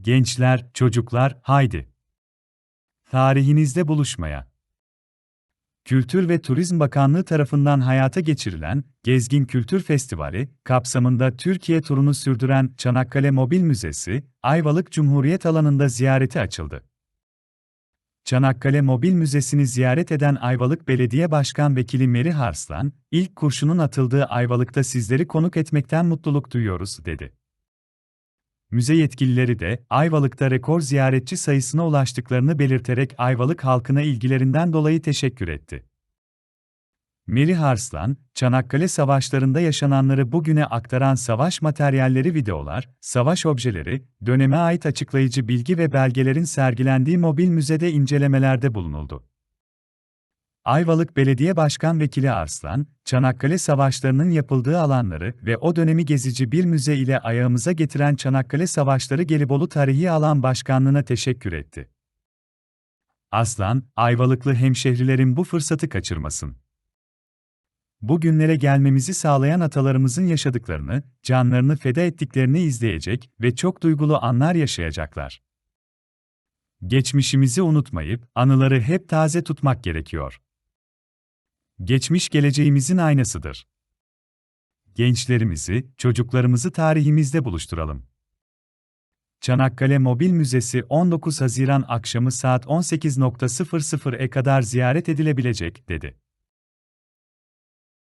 Gençler, çocuklar, haydi. Tarihinizde buluşmaya. Kültür ve Turizm Bakanlığı tarafından hayata geçirilen Gezgin Kültür Festivali kapsamında Türkiye turunu sürdüren Çanakkale Mobil Müzesi, Ayvalık Cumhuriyet alanında ziyareti açıldı. Çanakkale Mobil Müzesi'ni ziyaret eden Ayvalık Belediye Başkan Vekili Meri Harslan, ilk kurşunun atıldığı Ayvalık'ta sizleri konuk etmekten mutluluk duyuyoruz, dedi. Müze yetkilileri de Ayvalık'ta rekor ziyaretçi sayısına ulaştıklarını belirterek Ayvalık halkına ilgilerinden dolayı teşekkür etti. Meri Harslan, Çanakkale Savaşları'nda yaşananları bugüne aktaran savaş materyalleri videolar, savaş objeleri, döneme ait açıklayıcı bilgi ve belgelerin sergilendiği mobil müzede incelemelerde bulunuldu. Ayvalık Belediye Başkan Vekili Arslan, Çanakkale Savaşları'nın yapıldığı alanları ve o dönemi gezici bir müze ile ayağımıza getiren Çanakkale Savaşları Gelibolu Tarihi Alan Başkanlığı'na teşekkür etti. Aslan, Ayvalıklı hemşehrilerin bu fırsatı kaçırmasın. Bugünlere gelmemizi sağlayan atalarımızın yaşadıklarını, canlarını feda ettiklerini izleyecek ve çok duygulu anlar yaşayacaklar. Geçmişimizi unutmayıp, anıları hep taze tutmak gerekiyor. Geçmiş geleceğimizin aynasıdır. Gençlerimizi, çocuklarımızı tarihimizde buluşturalım. Çanakkale Mobil Müzesi 19 Haziran akşamı saat 18.00'e kadar ziyaret edilebilecek, dedi.